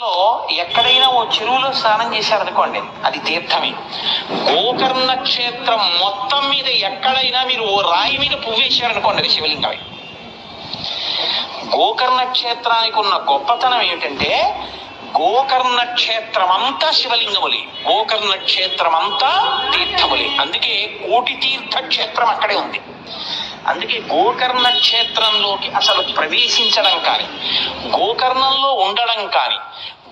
లో ఎక్కడైనా ఓ చెరువులో స్నానం చేశారనుకోండి అది తీర్థమే. గోకర్ణ క్షేత్రం మొత్తం మీద ఎక్కడైనా మీరు ఓ రాయి మీద పువ్వు వేశారనుకోండి అది శివలింగమే. గోకర్ణ క్షేత్రానికి ఉన్న గొప్పతనం ఏమిటంటే గోకర్ణ క్షేత్రం అంతా శివలింగములే. గోకర్ణ క్షేత్రం అంతా తీర్థములే. అందుకే కోటి తీర్థ క్షేత్రం అక్కడే ఉంది. అందుకే గోకర్ణ క్షేత్రంలోకి అసలు ప్రవేశించడం కానీ గోకర్ణంలో ఉండడం కానీ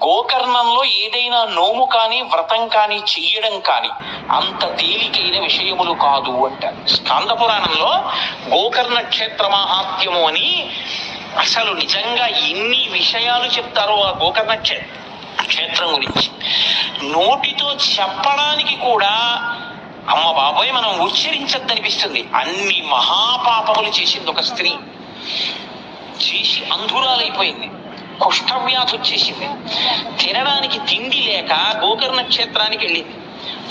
గోకర్ణంలో ఏదైనా నోము కానీ వ్రతం కానీ చెయ్యడం కానీ అంత తేలికైన విషయములు కాదు అంటారు స్కాంద పురాణంలో గోకర్ణ క్షేత్ర మహాత్మ్యము అని అసలు నిజంగా ఎన్ని విషయాలు చెప్తారో ఆ గోకర్ణ క్షేత్రం గురించి. నోటితో చెప్పడానికి కూడా అమ్మ బాబోయ్ మనం ఉచ్చరించద్దనిపిస్తుంది. అన్ని మహాపాపములు చేసింది ఒక స్త్రీ. చేసి అంధురాలైపోయింది. కుష్ఠవ్యాధి వచ్చేసింది తినడానికి తిండి లేక గోకర్ణ క్షేత్రానికి వెళ్ళింది.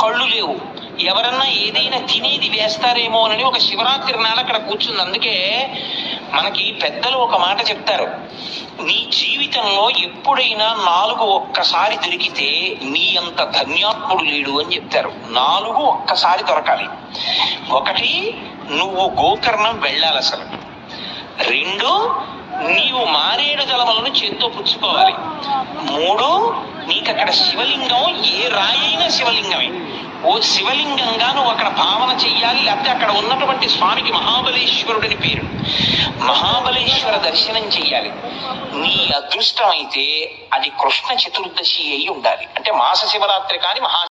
కళ్ళు లేవు. ఎవరన్నా ఏదైనా తినేది వేస్తారేమోనని ఒక శివరాత్రి నాడు అక్కడ కూర్చుంది. అందుకే మనకి పెద్దలు ఒక మాట చెప్తారు. నీ జీవితంలో ఎప్పుడైనా నాలుగు ఒక్కసారి దొరికితే నీ అంత ధన్యాత్ముడు లేడు అని చెప్తారు. నాలుగు ఒక్కసారి దొరకాలి. ఒకటి నువ్వు గోకర్ణం వెళ్ళాలి అసలు రెండు నీవు మారేడు జలములను చేత్తో పుచ్చుకోవాలి. మూడు నీకు అక్కడ శివలింగం ఏ రాయైనా శివలింగమే. ఓ శివలింగంగా నువ్వు అక్కడ భావన చెయ్యాలి లేకపోతే అక్కడ ఉన్నటువంటి స్వామికి మహాబలేశ్వరుడని పేరు. మహాబలేశ్వర దర్శనం చెయ్యాలి. నీ అదృష్టం అయితే అది కృష్ణ చతుర్దశి అయి ఉండాలి. అంటే మాస శివరాత్రి కానీ మహా